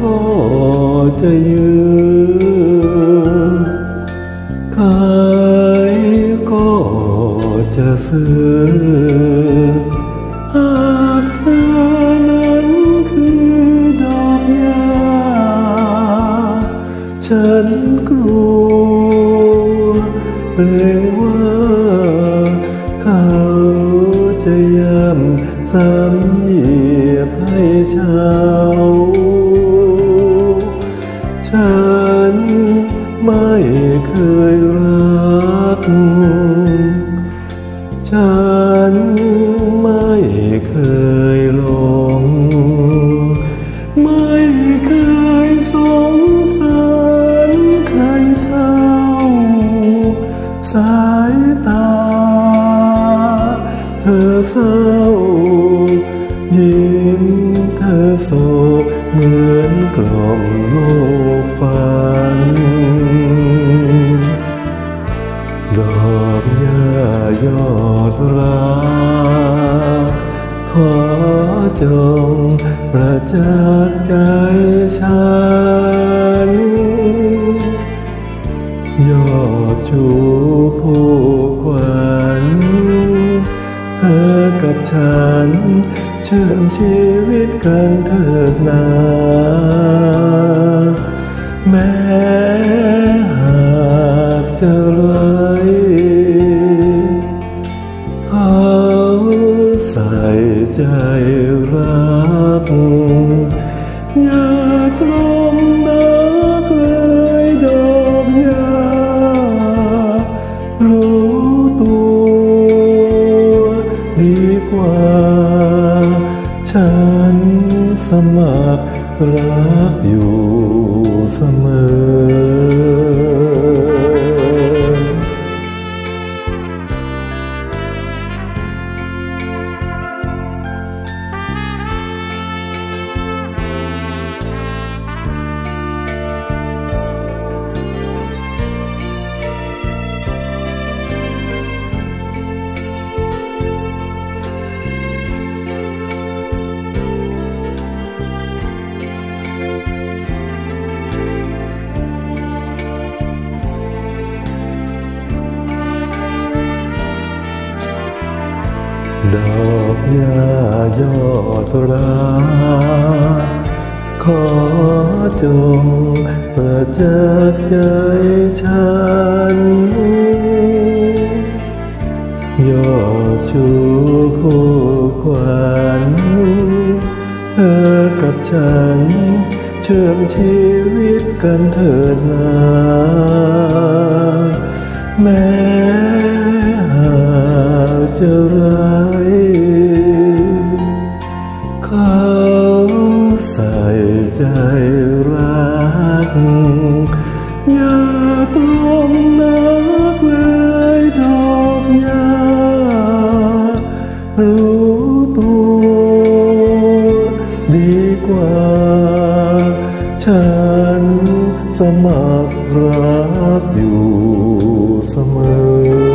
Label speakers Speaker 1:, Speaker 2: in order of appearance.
Speaker 1: ก็จะยืนขายก็จะซื้อหากเธอนั้นคือดอกหญ้าฉันกลัวเกรงว่าเขาจะย้ำซ้ำเห ไม่เคยรัก ฉันไม่เคยหลง ไม่เคยสงสารใครเท่า สายตา เธอเศร้า ยิ้มเธอโศกเหมือนกล่อมโลกฝัน ประจักษ์ใจฉัน ยอดชูคู่ขวัญเธอกับฉัน เชื่อมชีวิตกันเถิดนาแม้ อยากลมนักเลยดอกยารู้ตัวดีกว่า ฉันสมัครรักอยู่เสมอ ดอกหญ้ายอดราขอจงประจักษ์ใจฉัน ยอดชูคู่ขวัญเธอกับฉัน เชื่อมชีวิตกันเถิดนา เขาใส่ใจรัก อย่ากลงนักเลยดอกหญ้ารู้ตัวดีกว่า ฉันสมัครรักอยู่เสมอ